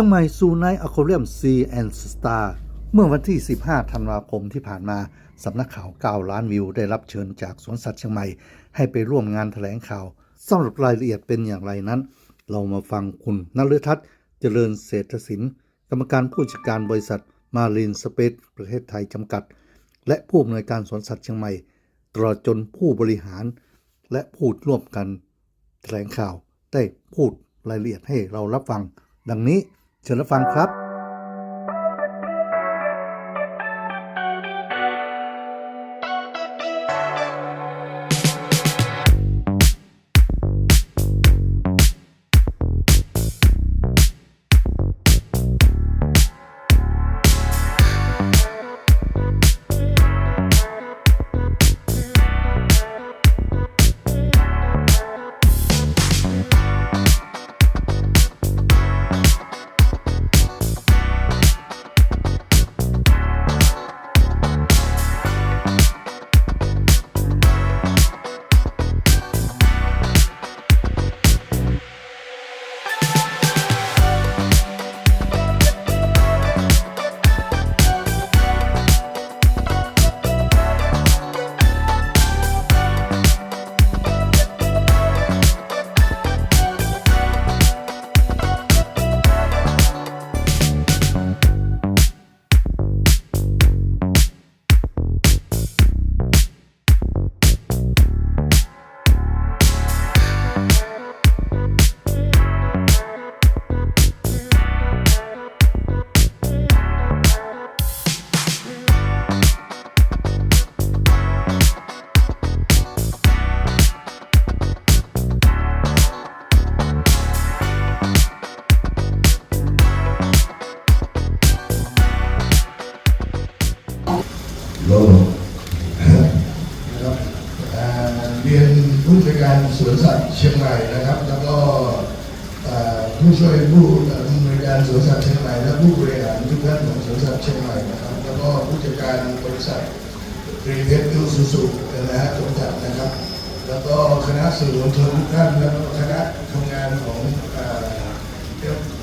ชียงใหม่ซูไนอะคอเรียมซีแอนด์สตาร์เมื่อวันที่ 15 ธันวาคมที่ผ่านมาสำนักข่าว 9 ล้านวิว ได้รับเชิญจากสวนสัตว์เชียงใหม่ ให้ไปร่วมงานถแถลงข่าวสำหรับรายละเอียดเป็นอย่างไรนั้น เรามาฟังคุณนฤทัศน์ เจริญเศรษฐศิลป์กรรมการผู้จัดการบริษัทมารีนสเปซประเทศไทยจำกัด และผู้อำนวยการสวนสัตว์เชียงใหม่ตลอดจนผู้บริหาร และพูดร่วมกันแถลงข่าวได้พูดรายละเอียดให้เรารับฟัง ดังนี้ เชิญรับฟังครับ รีเพชรยูสุสุนะฮะจำกัดนะครับ แล้วก็คณะสื่อมวลชนทุกท่านแล้วก็คณะทำงานของ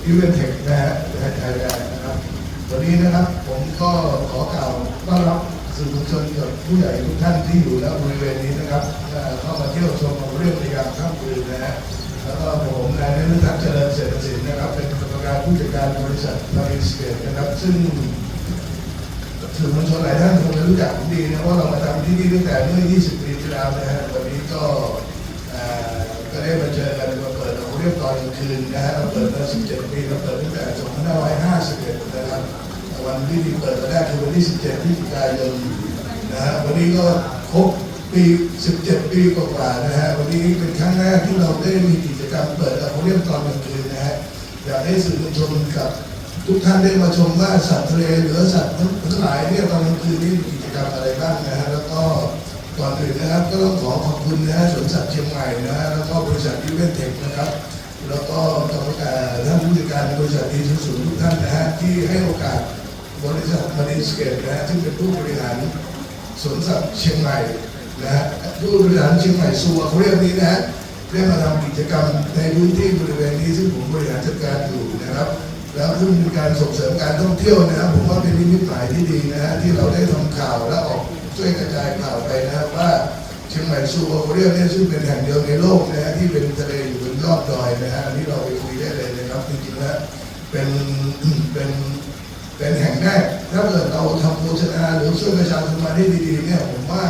อีเวนเทคนะฮะไทยแลนด์นะครับวันนี้นะครับผมก็ขอกล่าวต้อนรับสื่อมวลชนกับผู้ใหญ่ทุกท่านที่อยู่ณบริเวณนี้นะครับเข้ามาเที่ยวชมเรื่องในยามค่ำคืนนะฮะแล้วก็ผมนายนฤทัศน์เจริญเศรษฐศิลป์นะครับเป็นกรรมการผู้จัดการบริษัทลาริสเกตนะครับ ซึ่ง สื่อมวลชนหลายท่านคงจะรู้จักผมดีนะว่าเรามาทำที่นี่ตั้งแต่เมื่อ 20 ปีที่แล้วนะฮะวันนี้ก็เอ่อก็ได้มาเจอกันมาเปิดเราเรียกตอนกลางคืนนะฮะเราเปิดมา 17 ปีเราเปิดตั้งแต่ 2551 นะครับวันที่เปิดแรกคือวันที่ 17พฤศจิกายนนะฮะวันนี้ก็ครบปี 17 ปีกว่าๆนะฮะวันนี้เป็นครั้งแรกที่เราได้มีกิจกรรมเปิดเราเรียกตอนกลางคืนนะฮะอยากให้สื่อมวลชนกับ ทุกท่านได้มาชมว่าสัตว์ทะเลหรือสัตว์ทั้งหลายเนี่ยตอนกลางคืนนี้มีกิจกรรมอะไรบ้างนะฮะแล้วก็ก่อนอื่นนะครับก็ต้องขอขอบคุณนะฮะสวนสัตว์เชียงใหม่นะฮะแล้วก็บริษัทอีเวนเทคนะครับ แล้วก็กรรมการท่านผู้จัดการบริษัทอีซูซูทุกท่านนะฮะที่ให้โอกาสบริษัทมารินสเกตนะฮะซึ่งเป็นผู้บริหารสวนสัตว์เชียงใหม่นะฮะผู้บริหารเชียงใหม่ซัวเขาเรียกนี้นะฮะได้มาทำกิจกรรมในพื้นที่บริเวณนี้ซึ่งผมบริหารจัดการอยู่นะครับ แล้วซึ่งเป็นการส่งเสริมการท่องเที่ยวนะครับผมว่าเป็นนิมิตหมายที่ดีนะฮะที่เราได้ทำข่าวและออกช่วยกระจายข่าวไปนะครับว่าเชียงใหม่ซูโอเรียลเนี่ยซึ่งเป็นแห่งเดียวในโลกนะฮะที่เป็นทะเลอยู่บนยอดดอยนะฮะอันนี้เราไปคุยได้เลยนะครับจริงๆแล้วเป็นเป็นเป็นแห่งแรกถ้าเกิดเราทำโฆษณาหรือช่วยประชาสัมพันธ์ได้ดีๆเนี่ยผมว่า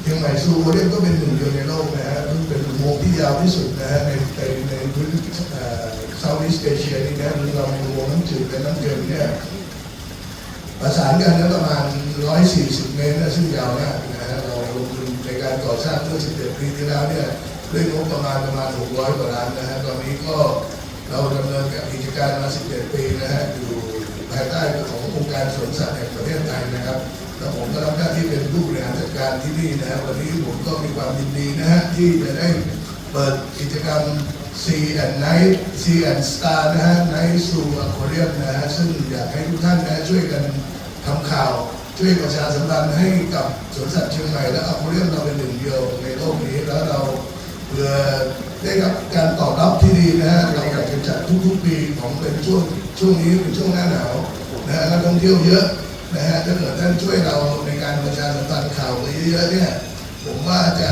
เชียงใหม่ซูโอเรียลก็เป็นหนึ่งเดียวในโลกนะฮะซึ่งเป็นอุโมงค์ที่ยาวที่สุดนะฮะในในในพื้นเอ่อเซาท์อีสเอเชียนี่นะหรือเรามีอุโมน้ำจืดและน้ำเค็มเนี่ยประสานกันแล้วประมาณ 140 เมตรนะซึ่งยาวมากนะฮะเราลงทุนในการก่อสร้างเมื่อ 17 ปีที่แล้วเนี่ยด้วยงบประมาณประมาณ 600 กว่าล้านนะฮะตอนนี้ก็เราดำเนินกิจการมา 17 ปีนะฮะอยู่ภายใต้ขององค์การสวนสัตว์แห่งประเทศไทยนะครับแล้วผมก็รับหน้าที่เป็นผู้บริหารจัดการที่นี่นะฮะวันนี้ผมก็มีความยินดีนะฮะที่จะได้เปิดกิจกรรม Sea and Night Sea and Star นะฮะ Night Zoo Aquarium นะฮะ ซึ่งอยากให้ทุกท่านนะช่วยกันทำข่าว ช่วยประชาสัมพันธ์ให้กับสวนสัตว์เชียงใหม่และอควาเรียมเราเป็นหนึ่งเดียวในโลกนี้แล้วเราเพื่อได้รับการตอบรับที่ดีนะฮะเราอยากจะจัดทุกๆปีของเป็นช่วงช่วงนี้เป็นช่วงหน้าหนาวนะฮะนักท่องเที่ยวเยอะนะฮะถ้าเกิดท่านช่วยเราในการประชาสัมพันธ์ข่าวไปเยอะๆเนี่ยผมว่าจะ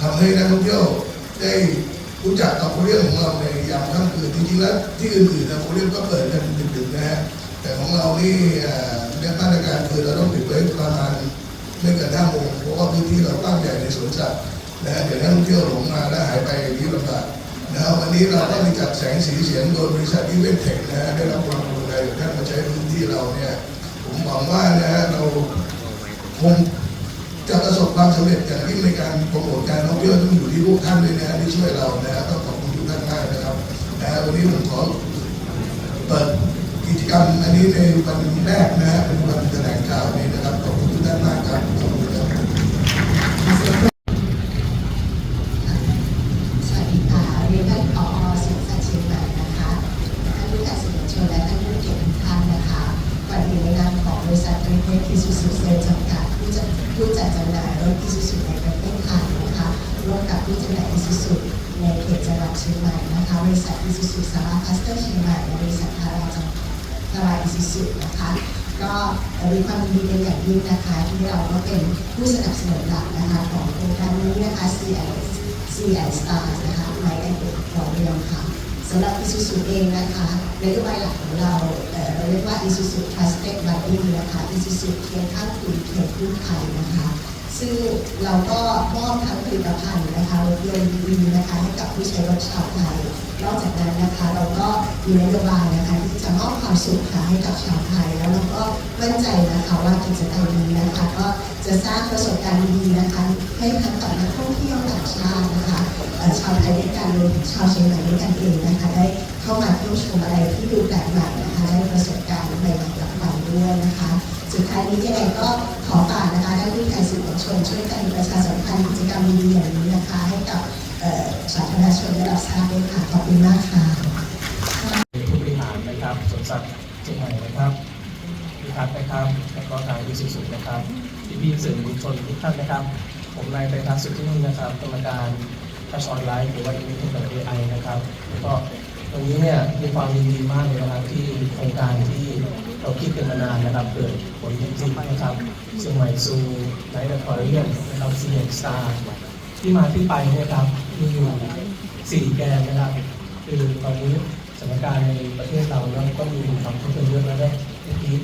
ทำให้นักท่องเที่ยวได้ รู้จักกับโคเรียของเราในยามค่ำคืนจริงๆแล้วที่อื่นๆนะโคเรียก็เปิดกันดึกๆนะฮะแต่ของเรานี่เอ่อเรื่องมาตรการคือเราต้องปิดไว้ประมาณไม่เกินห้าโมงเพราะว่าพื้นที่เรากว้างใหญ่ในสวนสัตว์นะฮะเดี๋ยวนักท่องเที่ยวหลงมาแล้วหายไปอย่างนี้ลำบากนะฮะวันนี้เราก็มีจัดแสงสีเสียงโดยบริษัทอีเวนเทคนะฮะได้รับความกรุณาจากท่านมาใช้พื้นที่เราเนี่ยผมหวังว่านะฮะเราคง จะประสบความสำเร็จอย่างที่ในการโปรโมทการท่องเที่ยวต้องอยู่ที่พวกท่านด้วยนะที่ช่วยเรานะฮะต้องขอบคุณทุกท่านมากนะครับนะวันนี้ผมขอเปิดกิจกรรมอันนี้ในวันแรกนะฮะเป็นวันแถลงข่าวนี้นะครับขอบคุณทุกท่านมากครับ สวัสดีค่ะเรียนท่านผอสวนสัตว์เชียงใหม่นะคะท่านผู้จัดสื่อมวลชนและท่านผู้เกียรติทุกท่านนะคะวันนี้ในนามของบริษัทเรเทคิซูซูเซลจำกัดผู้จัดผู้จัดจำหน่ายรถอิซูซูในประเทศไทยนะคะร่วมกับผู้จำหน่ายอิซูซูในเขตจังหวัดเชียงใหม่นะคะบริ ษัทอิซูซูสาราคัสเตอร์เชียงใหม่บริษัททาราจังทลายอิซูซุนะคะ ก็มีความยินดีเป็นอย่างยิ่งนะคะที่เราก็เป็นผู้สนับสนุนหลักนะคะของโครงการนี้นะคะ CL CL Stars นะคะไมค์แอนด์ของเรียมค่ะสำหรับอิซูซุเองนะคะนโยบายหลักของเราเราเรียกว่า Isuzu Trusted Buddy นะคะ Isuzu เคียงข้างคุณเคียงคู่ใครนะคะ ซึ่งเราก็มอบทั้งผลิตภัณฑ์นะคะรถยนต์ดีๆนะคะให้กับผู้ใช้รถชาวไทย นอกจากนั้นนะคะเราก็มีนโยบายนะคะที่จะมอบความสุขค่ะให้กับชาวไทย แล้วเราก็มั่นใจนะคะว่ากิจกรรมนี้นะคะก็จะสร้างประสบการณ์ดีนะคะให้ทั้งกับนักท่องเที่ยวต่างชาตินะคะชาวไทยด้วยกันรวมถึงชาวเชียงใหม่ด้วยกันเองนะคะได้เข้ามาเที่ยวชมอะไรที่ดูแปลกใหม่นะคะได้ประสบการณ์ใหม่ๆกลับไปด้วยนะคะ สุดท้ายนี้ยังไงก็ขอ นะคะท่านผู้แทนสื่อมวลชนช่วยกันประชาสัมพันธ์กิจกรรมดีๆอย่างนี้นะคะ ให้กับสาธารณชนได้รับทราบด้วยค่ะขอบคุณมากค่ะผู้บริหารนะครับสวนสัตว์เชียงใหม่นะครับพิพัฒน์นะครับแล้วก็ทางวิสุสุนะครับพี่พี่สื่อมวลชนทุกท่านนะครับ ผมนายไตรทัศน์สุทธินุ่นนะครับกรรมการทัชออนไลน์หรือว่าอินเทอร์เน็ตเอไอนะครับแล้วก็ ตรงนี้เนี่ยมีความยินดีมากเลยนะครับที่โครงการที่เราคิดกันมานานนะครับเกิดผลจริงๆนะครับเชียงใหม่ซูไนท์อควาเรียมนะครับซีเอ็กสตาที่มาที่ไปเนี่ยครับมีอยู่สี่แกนนะครับ คือตอนนี้สถานการณ์ในประเทศเราแล้วก็มีความทุกข์กันเยอะแล้วก็เมื่อกี้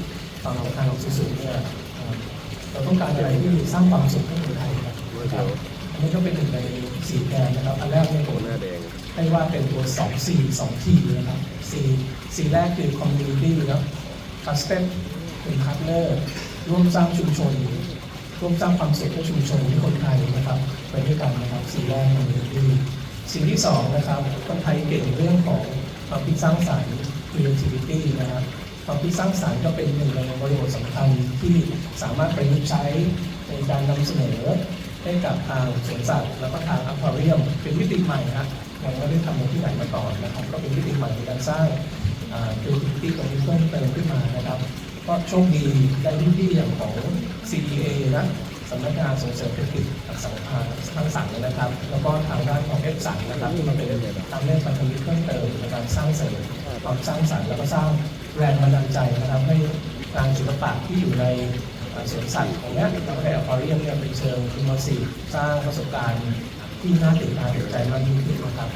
ฟังของทางของสูงๆเนี่ยเราต้องการอะไรที่สร้างความสุขให้คนไทยครับ อันนี้ก็เป็นหนึ่งในสี่แกนนะครับ อันแรกเนี่ยผมให้ว่าเป็นตัวสองสี่สองที่นะครับสี่สี่แรกคือ community นะครับ trusted เป็น partner ร่วมสร้างชุมชน ร่วมสร้างความสุขให้ชุมชนให้คนไทยนะครับไปด้วยกันนะครับสี่แรกของเรื่องนี้สิ่งที่สองนะครับคนไทยเก่งเรื่องของความคิดสร้างสรรค์ creativity นะครับความคิดสร้างสรรค์ก็เป็นหนึ่งในบริบทสำคัญที่สามารถประยุกต์ใช้ในการนำเสนอ ให้กับทางสวนสัตว์แล้วก็ทางอควาเรียมเป็นมิติใหม่ครับยังไม่ได้ทำในที่ไหนมาก่อนนะครับ ก็เป็นมิติใหม่ในการสร้าง creativity ตรงนี้เพิ่มเติมขึ้นมานะครับ ก็โชคดีได้พี่ๆอย่างของ CDA นะสำนักงานส่งเสริมเศรษฐกิจสังหาสร้างสรรค์นะครับ แล้วก็ทางด้านของเอฟสันนะครับที่มาเป็นทางเรื่องพันธมิตรเพิ่มเติมในการสร้างเสริมความสร้างสรรค์แล้วก็สร้างแรงบันดาลใจนะครับให้งานศิลปะที่อยู่ใน สวนสัตว์ของนี้ยแล้วก็ในอควาเรียมเนี่ยเป็นเชิงอิมเมอร์ซีฟสร้างประสบการณ์ที่น่าตื่นตาตื่นใจมากยิ่งขึ้นนะครับ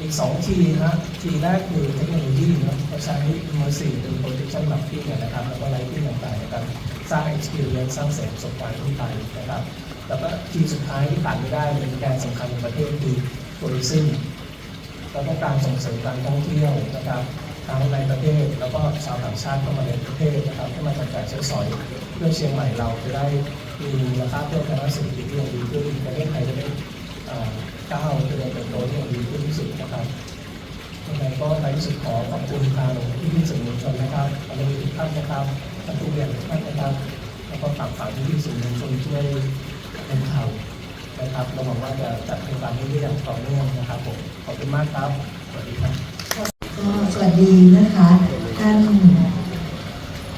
อีกสองทีนะทีแรกคือเทคโนโลยีนะเราใช้ immersive เป็น projection mapping นะครับแล้วก็ lighting ต่างๆนะครับสร้าง experience สร้างเสริมประสบการณ์ที่ไปนะครับ แล้วก็ทีสุดท้ายที่ขาดไม่ได้เป็นแกนสำคัญในประเทศคือ tourism เราต้องการส่งเสริมการท่องเที่ยวนะครับทั้งในประเทศแล้วก็ชาวต่างชาติเข้ามาในประเทศนะครับให้มาจับจ่ายใช้สอย เพื่อเชียงใหม่เราจะได้มีมูลค่าเพิ่มทางด้านเศรษฐกิจที่ยังดีขึ้นประเทศไทยจะได้ก้าวเจริญเติบโตที่ยังดีขึ้นที่สุดนะครับยังไงก็ในที่สุดขอขอบคุณทางพี่พี่สื่อมวลชนนะครับอันนี้ทุกท่านนะครับท่านผู้เรียนทุกท่านนะครับ แล้วก็ฝากฝากพี่พี่สื่อมวลชนช่วยเป็นข่าวนะครับเราหวังว่าจะจัดโครงการนี้ได้อย่างต่อเนื่องนะครับผมขอบคุณมากครับสวัสดีครับก็สวัสดีนะคะท่าน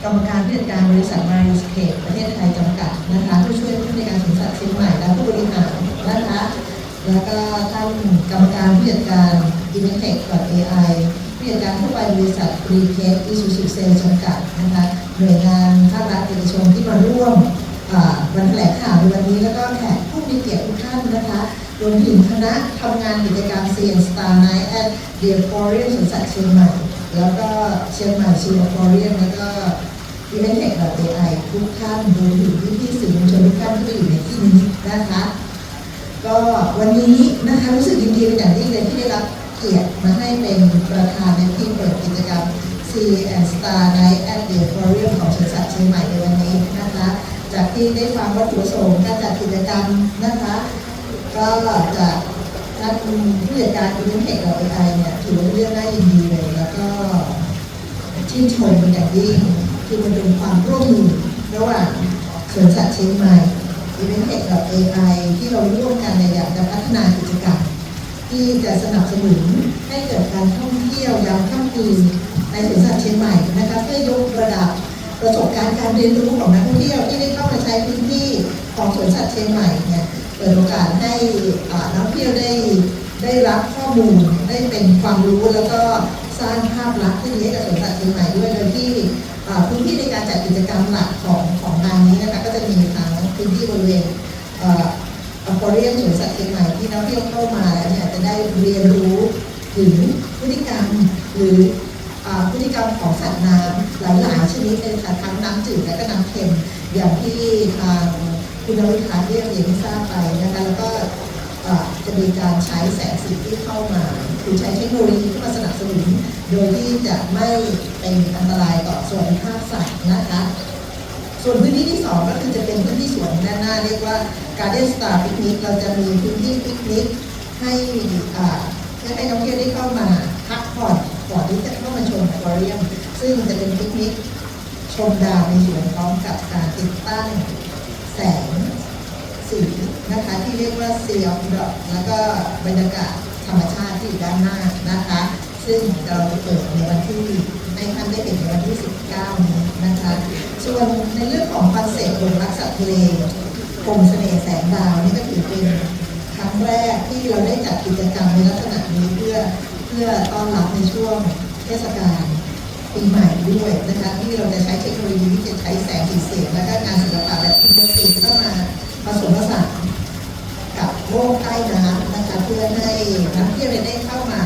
รรมการผู้จัดการบริษัทมาริสเกตประเทศไทยจำกัดนะคะผู้ช่วยผู้ในการสวนสัตว์เชียงใหม่และผู้บริหารนะคะแล้วก็ท่านกรรมการผู้จัดการ i n t e c AI ผู้จัดการผู้ไปบริษัท r e c a s e Isuzu Sale จำกัดนะคะหน่วยงานภาครัฐเอกชนที่มาร่วมวันแถลงข่าวในวันนี้แล้วก็แขกผู้มีเกียรติทุกท่านนะคะรวมถึงคณะทำงานกิจกรรม CN Star Night at the Aquarium สวนสัตว์เชียงใหม่ แล้วก็เชียงใหม่ซูอควาเรียมแล้วก็ อีเวนต์เทคแบบ AI ทุกท่านรวมถึงพี่พี่สื่อมวลชนทุกท่านที่อยู่ในที่นี้นะคะ ก็วันนี้นะคะรู้สึกยินดีเป็นอย่างยิ่งเลยที่ได้รับเกียรติมาให้เป็นประธานในที่เปิดกิจกรรม C and Star Night at the Aquarium ของสวนสัตว์เชียงใหม่ในวันนี้นะคะ จากที่ได้ฟังวัตถุประสงค์การจัดกิจกรรมนะคะ ก็จากท่านผู้จัดการอีเวนต์เทคแบบ AI เนี่ยถือว่าเรื่องน่ายินดีเลย แล้วก็ชื่นชมเป็นอย่างยิ่ง คือมันเป็นความร่วมมือระหว่างสวนสัตว์เชียงใหม่อีเวนต์เทคกับ AI ที่เราร่วมกันในอยากจะพัฒนากิจกรรมที่จะสนับสนุนให้เกิดการท่องเที่ยวยามค่ำคืนในสวนสัตว์เชียงใหม่นะคะเพื่อยกระดับประสบการณ์การเรียนรู้ของนักท่องเที่ยวที่ได้เข้ามาใช้พื้นที่ของสวนสัตว์เชียงใหม่เนี่ยเปิดโอกาสให้นักท่องเที่ยวได้ได้รับข้อมูลได้เป็นความรู้แล้วก็สร้างภาพลักษณ์ที่ดีให้กับสวนสัตว์เชียงใหม่ด้วยโดยที่ พื้นที่ในการจัดกิจกรรมหลักของของงานนี้นะคะก็จะมีทั้งพื้นที่บริเวณอ่ออควาเรียมสวนสัตว์เชียงใหม่ที่นักท่องเที่ยวเข้ามาแล้วเนี่ยจะได้เรียนรู้ถึงพฤติกรรมหรือพฤติกรรมของสัตว์น้ำหลายๆชนิดเลยค่ะทั้งน้ำจืดและก็น้ำเค็มอย่างที่ทางคุณนวิทาเรียกเรียนทราบไปนะคะแล้วก็ จะมีการใช้แสงสีที่เข้ามา คือใช้เทคโนโลยีที่มาสนับสนุน โดยที่จะไม่เป็นอันตรายต่อส่วนภาพสัตว์นะคะ ส่วนพื้นที่ที่สองก็คือจะเป็นพื้นที่สวนด้านหน้าเรียกว่า Garden Star Picnic เราจะมีพื้นที่ปิกนิกให้อ่าให้ให้นักท่องเที่ยวได้เข้ามาพักผ่อนก่อนที่จะเข้ามาชมอควาเรียม ซึ่งจะเป็นปิกนิกชมดาวในสวนพร้อมกับการติดตั้งแสงสี นะคะที่เรียกว่า Sea of Drop แล้วก็บรรยากาศธรรมชาติที่อยู่ด้านหน้านะคะ ซึ่งเราจะเปิดในวันที่ให้ท่านได้เห็นในวันที่ 19 นี้นะคะ ส่วนในเรื่องของคอนเซ็ปต์หลงรักสัตว์ทะเลกรมเสน่ห์แสงดาวนี่ก็ถือเป็นครั้งแรกที่เราได้จัดกิจกรรมในลักษณะนี้เพื่อเพื่อต้อนรับในช่วงเทศกาลปีใหม่ด้วยนะคะที่เราจะใช้เทคโนโลยีที่จะใช้แสงสีเสียงและก็งานศิลปะแบบอินเทอร์แอคทีฟเข้ามาผสมผสาน กับโลกใต้น้ำนะคะเพื่อให้นักเที่ยวได้เข้ามา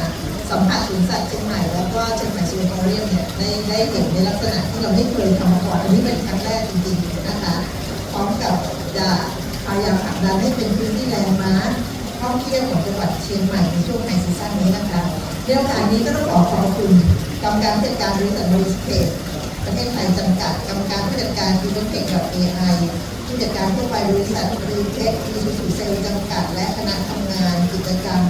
สัมผัสสวนสัตว์เชียงใหม่ แล้วก็เชียงใหม่ซูเปอร์เรียมเนี่ยได้ได้เห็นในลักษณะที่เราไม่เคยทำมาก่อนอันนี้เป็นครั้งแรกจริงๆนะคะพร้อมกับจะพยายามผลักดันให้เป็นพื้นที่แลนด์มาร์คท่องเที่ยวของจังหวัดเชียงใหม่ในช่วงไฮซีซั่นนี้นะคะในโอกาสนี้ก็ต้องขอขอบคุณกรรมการผู้จัดการบริษัทบริสเทสประเทศไทยจำกัดกรรมการผู้จัดการอีเวนต์เทคกับ AI ผู้ จัดการทั่วไปบริษัทรีเทคอีซูซูเซลจำกัด และคณะทำงานกิจกรรม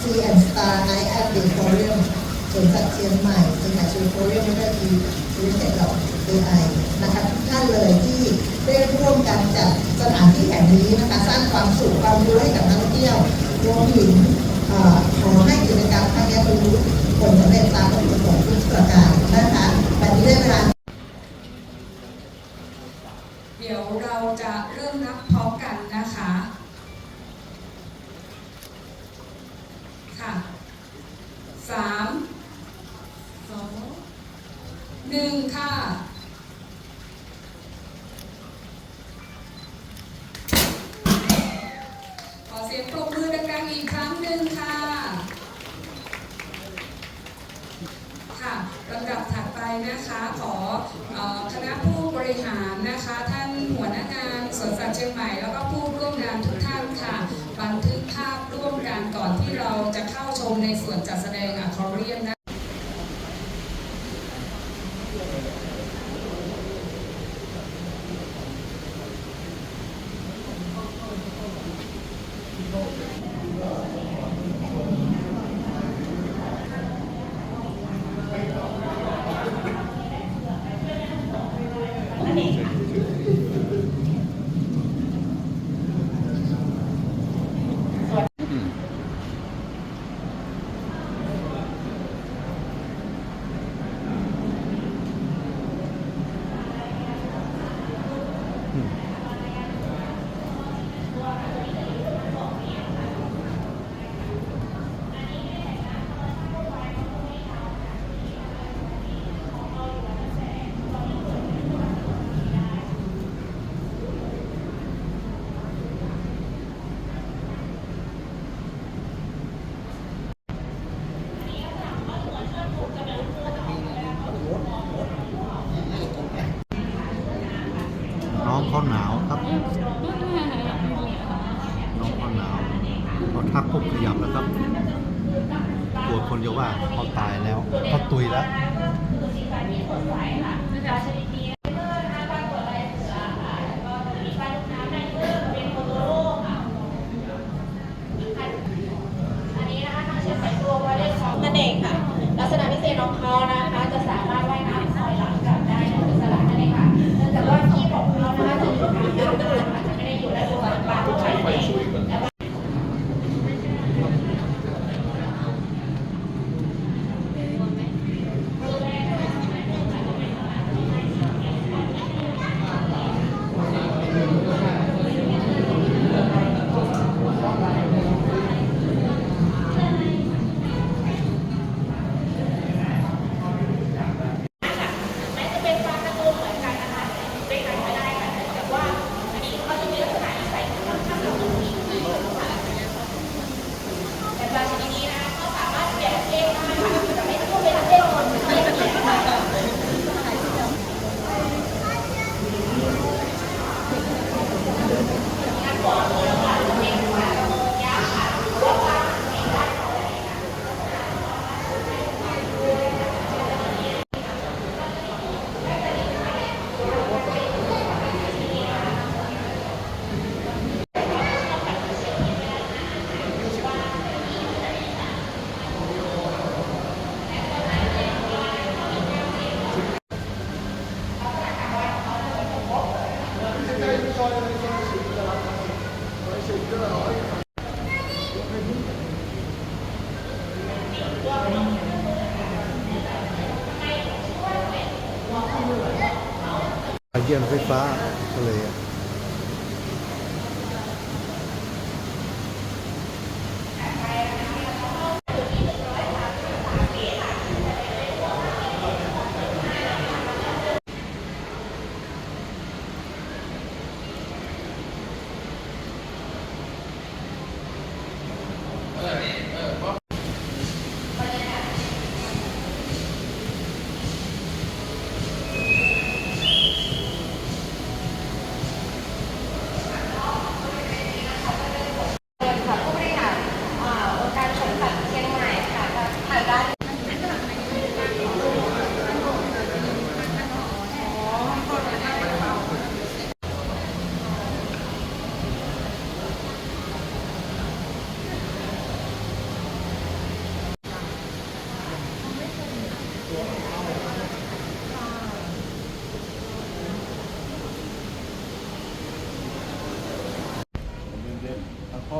C and Star Night at the Aquarium สวนสัตว์เชียงใหม่เชียงใหม่ซูโคเรียมและก็อีอีเวนต์เทคกับ AI นะคะทุกท่านเลยที่ได้ร่วมกันจัดสถานที่แห่งนี้นะคะสร้างความสุขความรู้ให้กับนักท่องเที่ยวรวมถึงขอให้กิจกรรมครั้งนี้บรรลุผลสำเร็จตามวัตถุประสงทุกประการนะคะแบบนี้ได้เวลา เดี๋ยวเราจะเริ่มนับพร้อมกันนะคะ ค่ะสามสองหนึ่งค่ะ ขอเสียงปรบมือดังๆอีกครั้งหนึ่งค่ะ ค่ะลำดับถัดไปนะคะขอเอ่อคณะผู้บริหารนะคะ ท่านหัวหน้างานสวนสัตว์เชียงใหม่ แล้วก็ผู้ร่วมงานทุกท่านค่ะ บันทึกภาพร่วมกันก่อนที่เราจะเข้าช มในส่วนจัดแสดงอะคอเรียมนะ เด็ค่ะ ลักษณะพิเศษของเขานะคะจะสาม เยื่อนไฟฟ้าก็เลย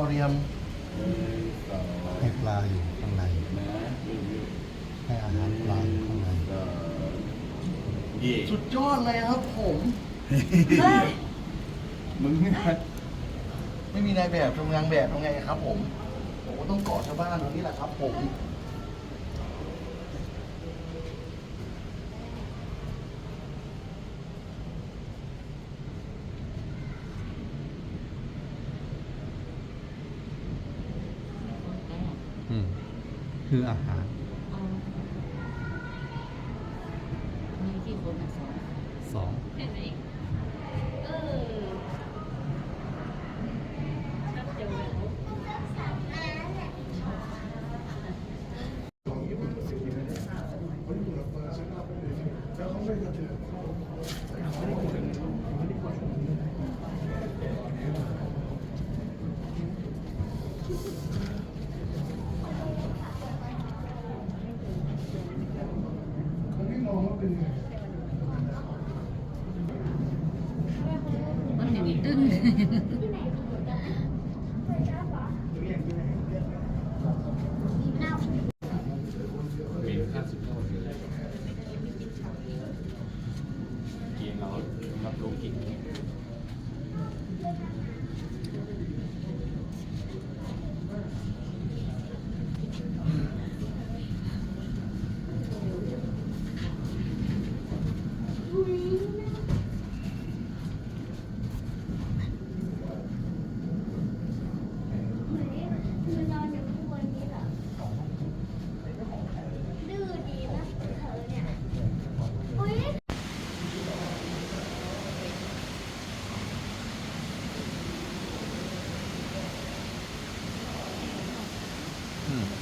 เรียมให้ปลาอยู่ข้างใน ให้อาหารปลาข้างใน สุดยอดเลยครับผมมึงไม่มีนายแบบทำงานแบบทำไงครับผมผมก็ต้องเกาะชาวบ้านตรงนี้แหละครับผม คืออาหาร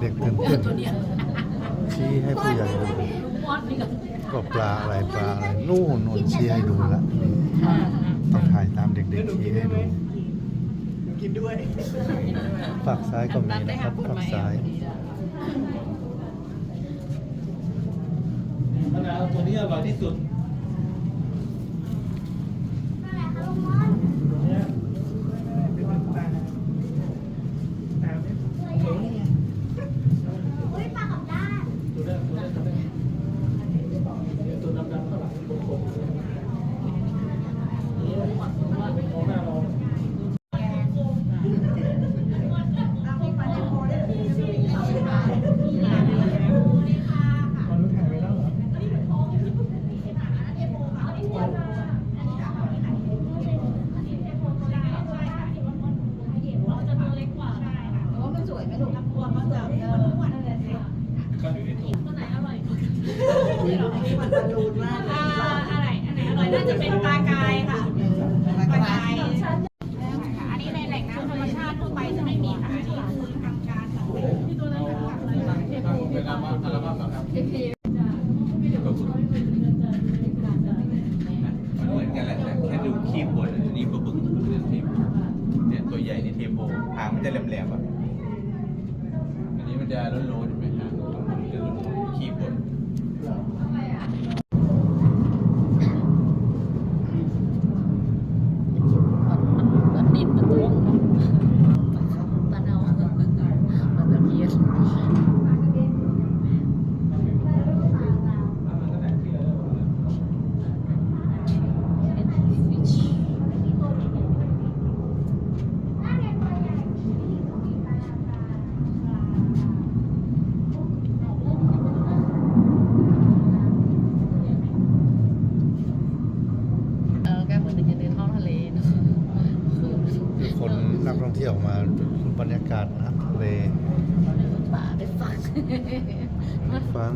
เด็กๆตื่นเต้นชี้ให้ผู้ใหญ่ดูก็ปลาอะไรปลาอะไรนู่นนู่นชี้ให้ดูละนี่ต้องถ่ายตามเด็กๆชี้ให้ดูฝั่งซ้ายก็มีนะครับฝั่งซ้ายมะนาวตัวนี้อร่อยที่สุด อ่าอะไรอันไหนอร่อยน่าจะเป็นปลากายค่ะปลากายอันนี้ในแหล่งน้ำธรรมชาติทั่วไปจะไม่มีค่ะอันนี้คือทำการที่ตัวนั้นค่ะ เป็นอัลบั้มอัลบั้มเหรอครับมันเหมือนกันแหละแต่แค่ดูคีบบนอันนี้ปลาบึกเนี่ยเทปเนี่ยตัวใหญ่นี่เทโพหางมันจะแหลมๆอะ อันนี้มัน จะโล้นๆใช่ไหมฮะคือขีบบนดินมันตรงปานเอามันตะเพียน เออแกเหมือนจะเดินท้องทะเลเนอะ คนนักท่องเที่ยวมาบรรยากาศน้ำทะเล ป่าได้ ฟั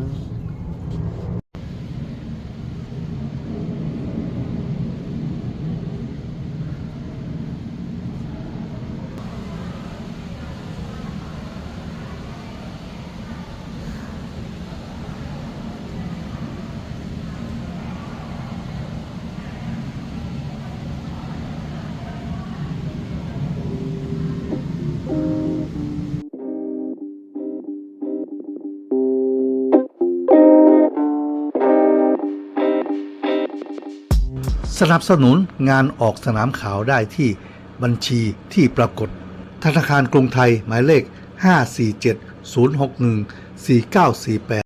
สนับสนุนงานออกสนามข่าวได้ที่บัญชีที่ปรากฏ ธนาคารกรุงไทยหมายเลข 547 061 4948